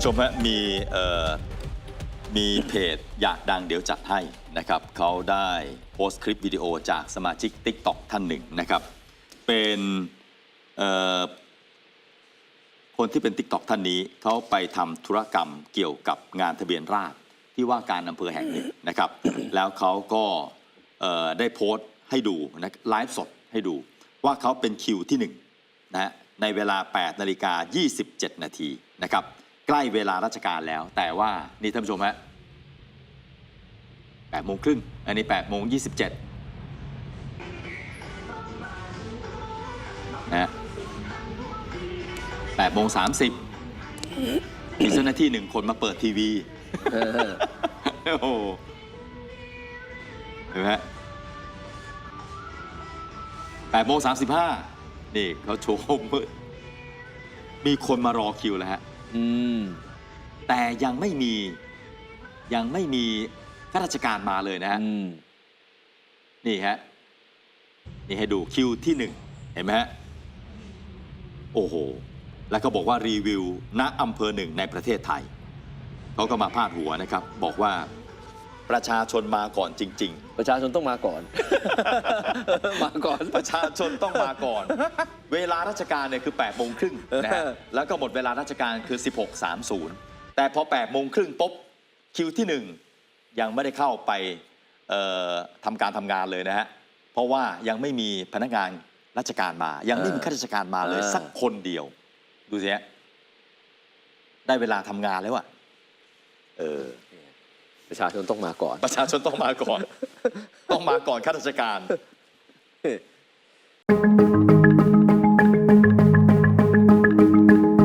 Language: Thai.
ผู้ชมฮะมีเอ่อมีเพจอยากดังเดี๋ยวจัดให้นะครับเขาได้โพสต์คลิปวิดีโอจากสมาชิก TikTok ท่านหนึ่งนะครับ เป็นเอ่อคนที่เป็น TikTok ท่านนี้เขาไปทำธุรกรรมเกี่ยวกับงานทะเบียนราษฎรที่ว่าการอำเภอแห่งหนึ่งนะครับ แล้วเขาก็เอ่อได้โพสต์ให้ดูนะไลฟ์สดให้ดู ว่าเขาเป็นคิวที่หนึ่งนะฮะในเวลา 8 นาฬิกา 27 นาทีนะครับ ใกล้เวลาราชการแล้ว แต่ว่านี่ท่านผู้ชมฮะ8โมงครึ่งอันนี้8โมง27นะฮะ8โมง30มีเจ้าหน้าที่หนึ่งคนมาเปิดทีวีโอ้เห็นไหมฮะแปดโมงสามสิบห้านี่เขาโชว์มืดมีคนมารอคิวแล้วฮะ อืม แต่ยังไม่มี ยังไม่มีข้าราชการมาเลยนะฮะ อืม นี่ฮะ นี่ให้ดูคิวที่หนึ่งเห็นไหมฮะ โอ้โห แล้วก็บอกว่ารีวิวณอำเภอหนึ่งในประเทศไทย เขาก็มาพาดหัวนะครับ บอกว่า ประชาชนมาก่อนจริงๆประชาชนต้องมาก่อน มาก่อนประชาชนต้องมาก่อน เวลาราชการเนี่ยคือ8โมงครึ่งนะฮะเออแล้วก็หมดเวลาราชการคือ 16.30 แต่พอ8โมงครึ่งปุ๊บคิวที่ 1 ยังไม่ได้เข้าไปเอ่อทำการทำงานเลยนะฮะ เพราะว่ายังไม่มีพนักงานราชการมา ยังไม่มีข้าราชการมาเลยสักคนเดียว ดูสิฮะได้เวลาทำงานแล้วอะเออ ประชาชนต้องมาก่อน ประชาชนต้องมาก่อน ต้องมาก่อนข้าราชการ